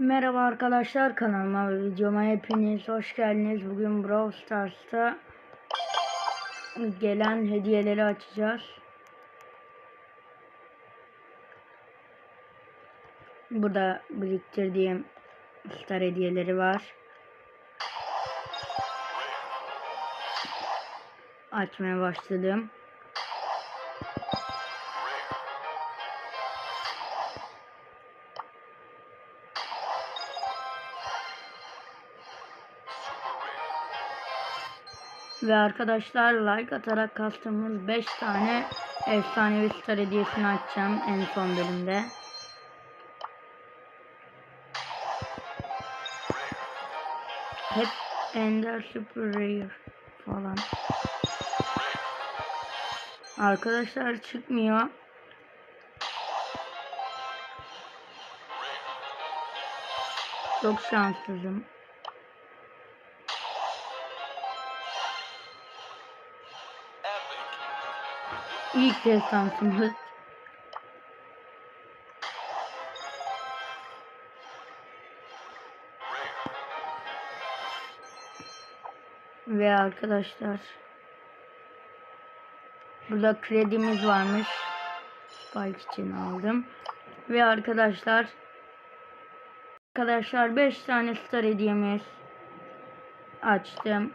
Merhaba arkadaşlar kanalıma ve videoma hepiniz hoş geldiniz. Bugün Brawl Stars'ta gelen hediyeleri açacağız. Burada biriktirdiğim star hediyeleri var. Açmaya başladım. Ve arkadaşlar like atarak kastığımız 5 tane efsanevi star hediyesini açacağım en son bölümde. Hep Ender Super Rare falan. Arkadaşlar çıkmıyor. Çok şanssızım. İlk destansımız. Ve arkadaşlar burada kredimiz varmış. Spike için aldım. Ve arkadaşlar arkadaşlar 5 tane star hediyemiz açtım.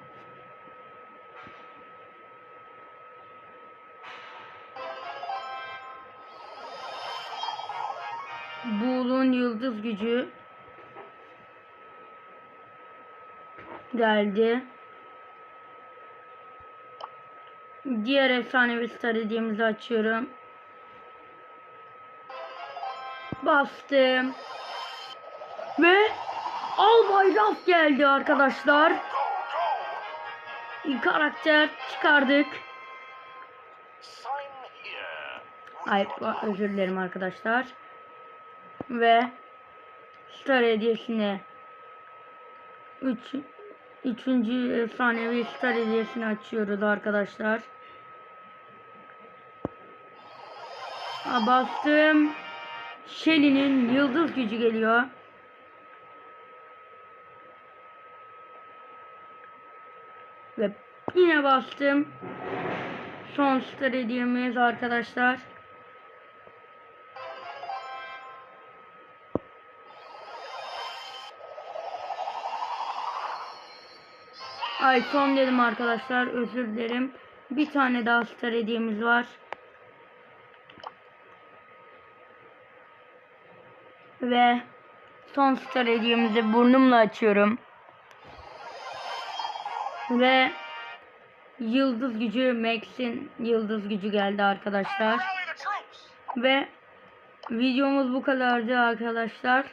Buğul'un yıldız gücü geldi. Diğer efsanevi star hediyemizi açıyorum. Bastım. Ve Albay Raf geldi arkadaşlar. Karakter çıkardık. Ay özür dilerim arkadaşlar. Ve Star hediyesini 3 üç, üçüncü efsanevi Star hediyesini açıyoruz arkadaşlar. Aa, bastım. Shelly'nin yıldız gücü geliyor. Ve yine bastım. Son star hediyemiz arkadaşlar. Ay son dedim arkadaşlar özür dilerim. Bir tane daha star hediyemiz var. Ve son star hediyemizi burnumla açıyorum. Ve yıldız gücü Max'in yıldız gücü geldi arkadaşlar. Ve videomuz bu kadardı arkadaşlar.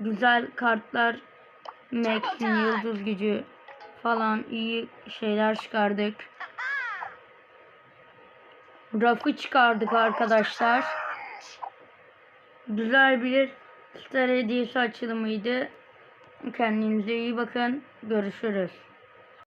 Güzel kartlar Max'in yıldız gücü falan iyi şeyler çıkardık. Rafı çıkardık arkadaşlar. Güzel bir star hediyesi açılımıydı. Kendinize iyi bakın. Görüşürüz.